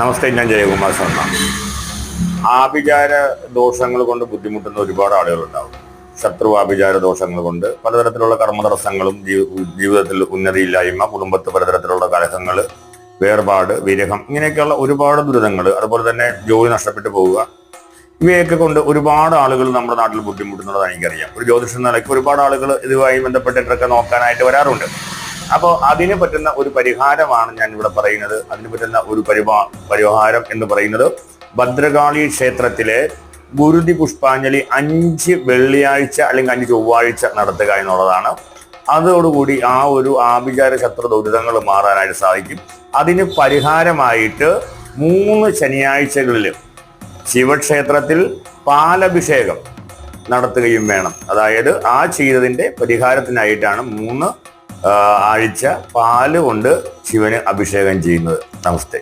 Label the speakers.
Speaker 1: നമസ്തേ ഞാൻ ജയകുമാർ ശർമ്മ. ആഭിചാര ദോഷങ്ങൾ കൊണ്ട് ബുദ്ധിമുട്ടുന്ന ഒരുപാട് ആളുകളുണ്ടാവും. ശത്രു ആഭിചാര ദോഷങ്ങൾ കൊണ്ട് പലതരത്തിലുള്ള കർമ്മ തടസ്സങ്ങളും ജീവിതത്തിൽ ഉന്നതിയില്ലായ്മ കുടുംബത്ത് പലതരത്തിലുള്ള കലഹങ്ങൾ വേർപാട് വിരഹം ഇങ്ങനെയൊക്കെയുള്ള ഒരുപാട് ദുരിതങ്ങൾ അതുപോലെ തന്നെ ജോലി നഷ്ടപ്പെട്ടു പോവുക. ഇവയൊക്കെ കൊണ്ട് ഒരുപാട് ആളുകൾ നമ്മുടെ നാട്ടിൽ ബുദ്ധിമുട്ടുന്നതാണ് എനിക്കറിയാം. ഒരു ജ്യോതിഷം നിലയ്ക്ക് ഒരുപാട് ആളുകൾ ഇതുമായി ബന്ധപ്പെട്ടിട്ടൊക്കെ നോക്കാനായിട്ട് വരാറുണ്ട്. അപ്പോൾ അതിന് പറ്റുന്ന ഒരു പരിഹാരമാണ് ഞാൻ ഇവിടെ പറയുന്നത്. അതിന് പറ്റുന്ന ഒരു പരിപാ പരിഹാരം എന്ന് പറയുന്നത് ഭദ്രകാളി ക്ഷേത്രത്തിലെ ഗുരുതി പുഷ്പാഞ്ജലി അഞ്ച് വെള്ളിയാഴ്ച അല്ലെങ്കിൽ അഞ്ച് ചൊവ്വാഴ്ച നടത്തുക എന്നുള്ളതാണ്. അതോടുകൂടി ആ ഒരു ആഭിചാര ശത്രു ദുരിതങ്ങൾ മാറാനായിട്ട് സാധിക്കും. അതിന് പരിഹാരമായിട്ട് മൂന്ന് ശനിയാഴ്ചകളിൽ ശിവക്ഷേത്രത്തിൽ പാലഭിഷേകം നടത്തുകയും വേണം. അതായത് ആ ചെയ്തതിന്റെ പരിഹാരത്തിനായിട്ടാണ് മൂന്ന് ആഴ്ച പാൽ കൊണ്ട് ശിവന് അഭിഷേകം ചെയ്യുന്നത്. നമസ്തേ.